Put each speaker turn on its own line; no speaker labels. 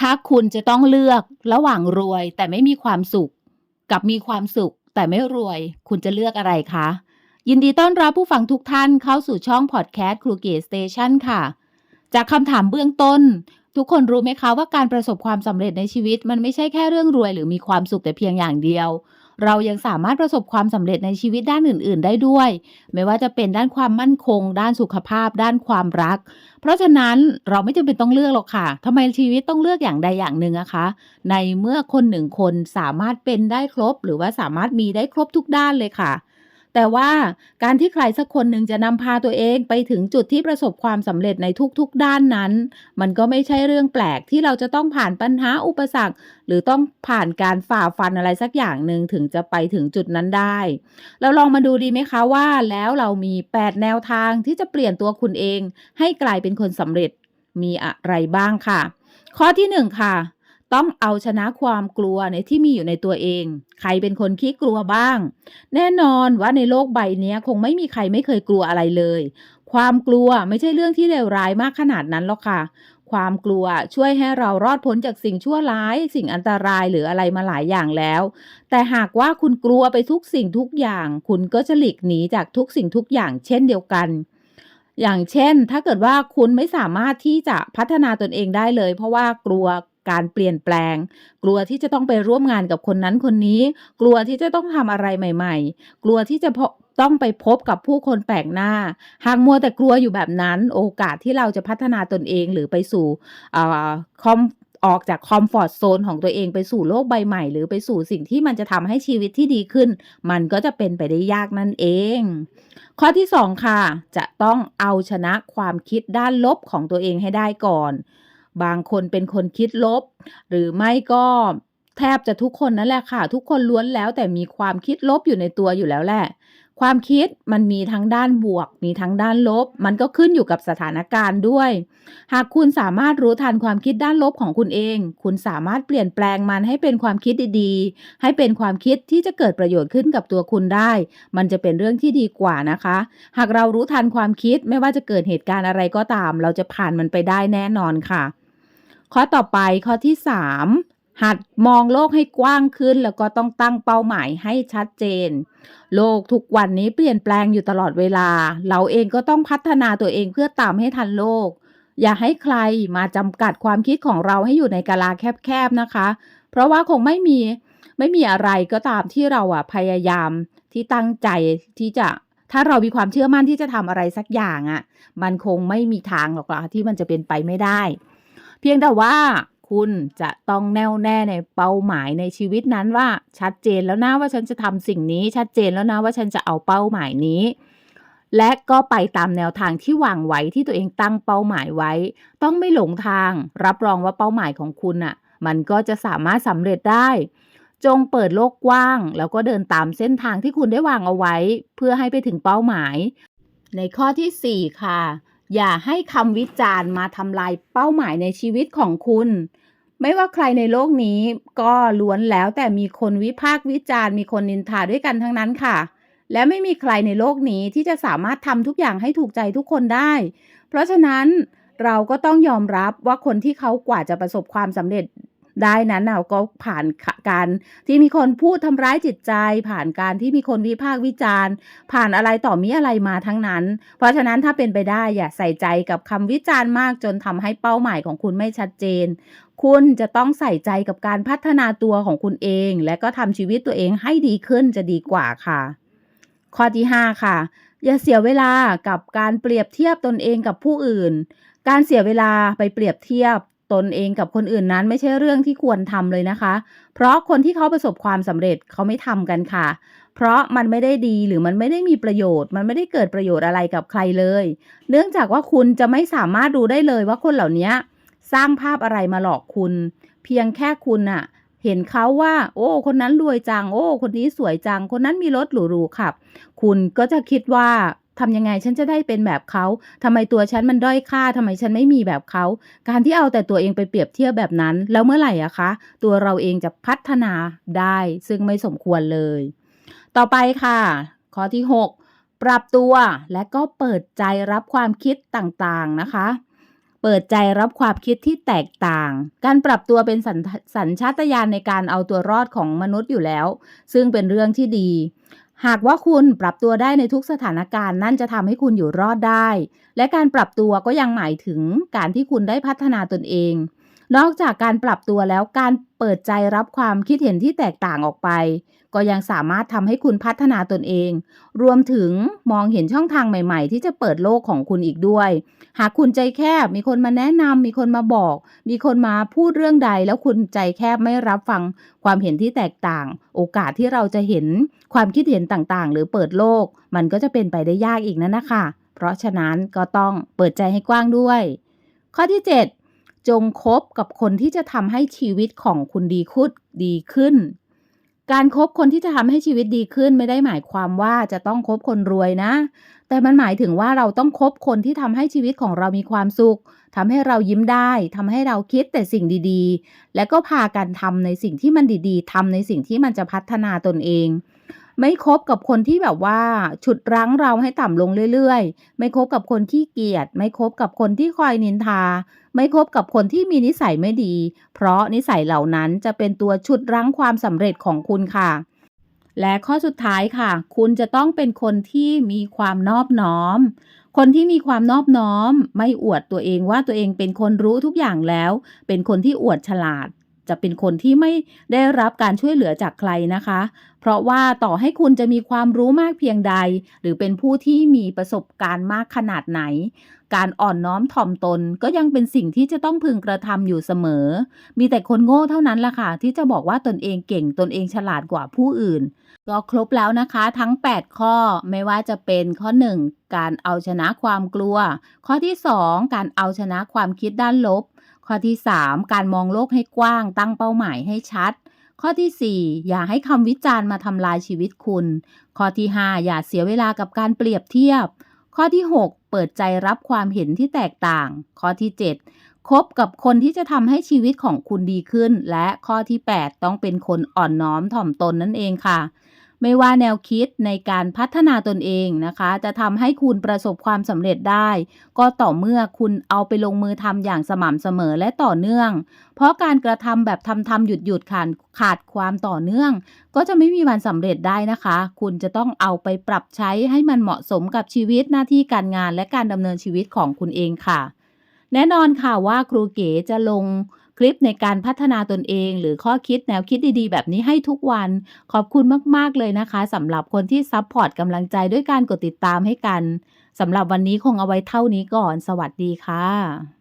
ถ้าคุณจะต้องเลือกระหว่างรวยแต่ไม่มีความสุข กับมีความสุขแต่ไม่รวย คุณจะเลือกอะไรคะ ยินดีต้อนรับผู้ฟังทุกท่านเข้าสู่ช่องพอดแคสต์ครูเกตสเตชันค่ะ จากคำถามเบื้องต้น ทุกคนรู้ไหมคะว่าการประสบความสำเร็จในชีวิต มันไม่ใช่แค่เรื่องรวยหรือมีความสุขแต่เพียงอย่างเดียว เรายังสามารถประสบความสำเร็จในชีวิตด้านอื่น ๆ ได้ด้วย ไม่ว่าจะเป็นด้านความมั่นคง ด้านสุขภาพ ด้านความรัก เพราะฉะนั้นเราไม่จำเป็นต้องเลือกหรอกค่ะทำไมชีวิตต้องเลือกอย่างใดอย่างหนึ่งอะคะ ในเมื่อคนหนึ่งคนสามารถเป็นได้ครบ หรือว่าสามารถมีได้ครบทุกด้านเลยค่ะ แต่ว่าการที่ใครสักคนหนึ่งจะนำพาตัวเองไปถึงจุดที่ประสบความสำเร็จในทุกๆ ด้านนั้น มันก็ไม่ใช่เรื่องแปลกที่เราจะต้องผ่านปัญหาอุปสรรค หรือต้องผ่านการฝ่าฟันอะไรสักอย่างหนึ่งถึงจะไปถึงจุดนั้นได้ เราลองมาดูดีไหมคะว่าแล้วเรามี 8 แนวทางที่จะเปลี่ยนตัวคุณเอง ให้กลายเป็นคนสำเร็จมีอะไรบ้างค่ะ ข้อที่ 1 ค่ะ ต้องเอาชนะความกลัวในที่มีอยู่ในตัวเอง ใครเป็นคนขี้กลัวบ้าง แน่นอนว่าในโลกใบนี้คงไม่มีใครไม่เคยกลัวอะไรเลย ความกลัวไม่ใช่เรื่องที่เลวร้ายมากขนาดนั้นหรอกค่ะ ความกลัวช่วยให้เรารอดพ้นจากสิ่งชั่วร้าย สิ่งอันตรายหรืออะไรมาหลายอย่างแล้ว แต่หากว่าคุณกลัวไปทุกสิ่งทุกอย่าง คุณก็จะหลีกหนีจากทุกสิ่งทุกอย่างเช่นเดียวกันอย่างเช่น ถ้าเกิดว่าคุณไม่สามารถที่จะพัฒนาตนเองได้เลย เพราะว่ากลัว การเปลี่ยนแปลง กลัวที่จะต้องไปร่วมงานกับคนนั้นคนนี้ กลัวที่จะต้องทำอะไรใหม่ ๆ กลัวที่จะพต้องไปพบกับผู้คนแปลกหน้า หากมัวแต่กลัวอยู่แบบนั้น โอกาสที่เราจะพัฒนาตนเองหรือไปสู่อ่าคอมออกจากคอมฟอร์ตโซนของตัวเองไปสู่โลกใบใหม่ หรือไปสู่สิ่งที่มันจะทำให้ชีวิตที่ดีขึ้น มันก็จะเป็นไปได้ยากนั่นเอง ข้อที่ 2 ค่ะ จะต้องเอาชนะความคิดด้านลบของตัวเองให้ได้ก่อน บางคนเป็นคนคิดลบ หรือไม่ก็แทบจะทุกคนนั่นแหละค่ะ ทุกคนล้วนแล้วแต่มีความคิดลบอยู่ในตัวอยู่แล้วแหละ ความคิดมันมีทั้งด้านบวก มีทั้งด้านลบ มันก็ขึ้นอยู่กับสถานการณ์ด้วย หากคุณสามารถรู้ทันความคิดด้านลบของคุณเอง คุณสามารถเปลี่ยนแปลงมันให้เป็นความคิดดีๆ ให้เป็นความคิดที่จะเกิดประโยชน์ขึ้นกับตัวคุณได้ มันจะเป็นเรื่องที่ดีกว่านะคะ หากเรารู้ทันความคิดไม่ว่าจะเกิดเหตุการณ์อะไรก็ตาม เราจะผ่านมันไปได้แน่นอนค่ะ ข้อต่อไปข้อที่ 3 หัดมองโลกให้กว้างขึ้น แล้วก็ต้องตั้งเป้าหมายให้ชัดเจน โลกทุกวันนี้เปลี่ยนแปลงอยู่ตลอดเวลา เราเองก็ต้องพัฒนาตัวเองเพื่อตามให้ทันโลก อย่าให้ใครมาจำกัดความคิดของเราให้อยู่ในกาลาแคบๆนะคะ เพราะว่าคงไม่มีไม่มีอะไรก็ตามที่เราอะพยายามที่ตั้งใจที่จะถ้าเรามีความเชื่อมั่นที่จะทำอะไรสักอย่างอะมันคงไม่มีทางหรอกละที่มันจะเป็นไปไม่ได้ เพียงแต่ว่าคุณจะต้องแน่วแน่ในเป้าหมายในชีวิตนั้นว่าชัดเจนแล้วนะว่าฉันจะทำสิ่งนี้ ชัดเจนแล้วนะว่าฉันจะเอาเป้าหมายนี้ และก็ไปตามแนวทางที่วางไว้ที่ตัวเองตั้งเป้าหมายไว้ ต้องไม่หลงทาง รับรองว่าเป้าหมายของคุณน่ะ มันก็จะสามารถสำเร็จได้ จงเปิดโลกกว้าง แล้วก็เดินตามเส้นทางที่คุณได้วางเอาไว้ เพื่อให้ไปถึงเป้าหมาย ในข้อที่ 4 ค่ะ อย่าให้คำวิจารณ์มาทำลายเป้าหมายในชีวิตของคุณ ไม่ว่าใครในโลกนี้ก็ล้วนแล้วแต่มีคนวิพากษ์วิจารณ์มีคนนินทาด้วยกันทั้งนั้นค่ะ และไม่มีใครในโลกนี้ที่จะสามารถทำทุกอย่างให้ถูกใจทุกคนได้ เพราะฉะนั้นเราก็ต้องยอมรับว่าคนที่เขากว่าจะประสบความสำเร็จ ได้นั้นน่ะก็ผ่านการที่มีคนพูดทำร้ายจิตใจ ผ่านการที่มีคนวิพากษ์วิจารณ์ ผ่านอะไรต่อมีอะไรมาทั้งนั้น เพราะฉะนั้นถ้าเป็นไปได้อย่าใส่ใจกับคำวิจารณ์มากจนทำให้เป้าหมายของคุณไม่ชัดเจน คุณจะต้องใส่ใจกับการพัฒนาตัวของคุณเอง และก็ทำชีวิตตัวเองให้ดีขึ้นจะดีกว่าค่ะ ข้อที่ 5 ค่ะอย่าเสียเวลากับการเปรียบเทียบตนเองกับผู้อื่น การเสียเวลาไปเปรียบเทียบ ตนเองกับคนอื่นนั้นไม่ใช่เรื่องที่ควรทำเลยนะคะ เพราะคนที่เขาประสบความสำเร็จเขาไม่ทำกันค่ะ เพราะมันไม่ได้ดีหรือมันไม่ได้มีประโยชน์ มันไม่ได้เกิดประโยชน์อะไรกับใครเลย เนื่องจากว่าคุณจะไม่สามารถดูได้เลยว่าคนเหล่านี้สร้างภาพอะไรมาหลอกคุณ เพียงแค่คุณน่ะเห็นเขาว่า โอ้ คนนั้นรวยจัง โอ้ คนนี้สวยจัง คนนั้นมีรถหรูๆขับ คุณก็จะคิดว่า ทำยังไงฉันจะได้เป็นแบบเขาทำไมตัวฉันมันด้อยค่าทำไมฉันไม่มีแบบเขา การที่เอาแต่ตัวเองไปเปรียบเทียบแบบนั้น แล้วเมื่อไหร่อะคะ ตัวเราเองจะพัฒนาได้ ซึ่งไม่สมควรเลย ต่อไปค่ะ ข้อที่ 6 ปรับตัวและก็เปิดใจรับความคิดต่างๆนะคะเปิดใจรับความคิดที่แตกต่าง การปรับตัวเป็นสัญสัญชาตญาณในการเอาตัวรอดของมนุษย์อยู่แล้ว ซึ่งเป็นเรื่องที่ดี หากว่าคุณปรับตัวได้ในทุกสถานการณ์นั่นจะทำให้คุณอยู่รอดได้ และการปรับตัวก็ยังหมายถึงการที่คุณได้พัฒนาตนเอง นอกจากการปรับตัวแล้วการเปิดใจรับความคิดเห็นที่แตกต่างออกไป ก็ยังสามารถทำให้คุณพัฒนาตนเอง รวมถึงมองเห็นช่องทางใหม่ๆ ที่จะเปิดโลกของคุณอีกด้วย หากคุณใจแคบ มีคนมาแนะนำมีคนมาบอก มีคนมาพูดเรื่องใด แล้วคุณใจแคบไม่รับฟัง ความเห็นที่แตกต่าง โอกาสที่เราจะเห็นความคิดเห็นต่างๆ หรือเปิดโลก มันก็จะเป็นไปได้ยากอีกนั่นนะคะเพราะฉะนั้นก็ต้องเปิดใจให้กว้างด้วย ข้อที่ 7 จงคบกับคนที่จะทำให้ชีวิตของคุณดีขึ้นดีขึ้น การครบคนที่จะทำให้ชีวิตดีขึ้นไม่ได้หมายความว่าจะต้องคบคนรวยนะ แต่มันหมายถึงว่าเราต้องคบคนที่ทำให้ชีวิตของเรามีความสุขทำให้เรายิ้มได้ทำให้เราคิดแต่สิ่งดีๆ และก็พากันทำในสิ่งที่มันดีๆทำในสิ่งที่มันจะพัฒนาตนเอง ไม่คบกับคนที่แบบว่า ฉุดรั้งเราให้ต่ำลงเรื่อยๆ ไม่คบกับคนขี้เกียจไม่คบกับคนที่คอยนินทา ไม่คบกับคนที่มีนิสัยไม่ดี เพราะนิสัยเหล่านั้นจะเป็นตัวฉุดรั้งความสำเร็จของคุณค่ะ และข้อสุดท้ายค่ะ คุณจะต้องเป็นคนที่มีความนอบน้อม คนที่มีความนอบน้อม ไม่อวดตัวเองว่าตัวเองเป็นคนรู้ทุกอย่างแล้ว เป็นคนที่อวดฉลาด จะเป็นคนที่ไม่ได้รับการช่วยเหลือจากใครนะคะ เพราะว่าต่อให้คุณจะมีความรู้มากเพียงใด หรือเป็นผู้ที่มีประสบการณ์มากขนาดไหน การอ่อนน้อมถ่อมตนก็ยังเป็นสิ่งที่จะต้องพึงกระทำอยู่เสมอ มีแต่คนโง่เท่านั้นล่ะค่ะ ที่จะบอกว่าตนเองเก่งตนเองฉลาดกว่าผู้อื่น ก็ครบแล้วนะคะ ทั้ง 8 ข้อไม่ว่าจะเป็นข้อ 1 การเอาชนะความกลัว ข้อที่ 2 การเอาชนะความคิดด้านลบ ข้อที่ 3 การมองโลกให้กว้างตั้งเป้าหมายให้ชัด ข้อที่ 4 อย่าให้คำวิจารณ์มาทำลายชีวิตคุณ ข้อที่ 5 อย่าเสียเวลากับการเปรียบเทียบ ข้อที่ 6 เปิดใจรับความเห็นที่แตกต่าง ข้อที่ 7 คบกับคนที่จะทำให้ชีวิตของคุณดีขึ้น และข้อที่ 8 ต้องเป็นคนอ่อนน้อมถ่อมตนนั่นเองค่ะ ไม่ว่าแนวคิดในการพัฒนาตนเองนะคะ จะทำให้คุณประสบความสำเร็จได้ ก็ต่อเมื่อคุณเอาไปลงมือทำอย่างสม่ำเสมอและต่อเนื่อง เพราะการกระทำแบบทำทำหยุดหยุดขาดขาดความต่อเนื่อง ก็จะไม่มีวันสำเร็จได้นะคะ คุณจะต้องเอาไปปรับใช้ให้มันเหมาะสมกับชีวิตหน้าที่การงานและการดำเนินชีวิตของคุณเองค่ะ แน่นอนค่ะว่าครูเก๋จะลง ลิปในการพัฒนาตนเอง หรือข้อคิดแนวคิดดีๆ แบบนี้ให้ทุกวัน ขอบคุณมากๆเลยนะคะสำหรับคนที่ซัพพอร์ตกำลังใจด้วยการกดติดตามให้กันสำหรับวันนี้คงเอาไว้เท่านี้ก่อน สวัสดีค่ะ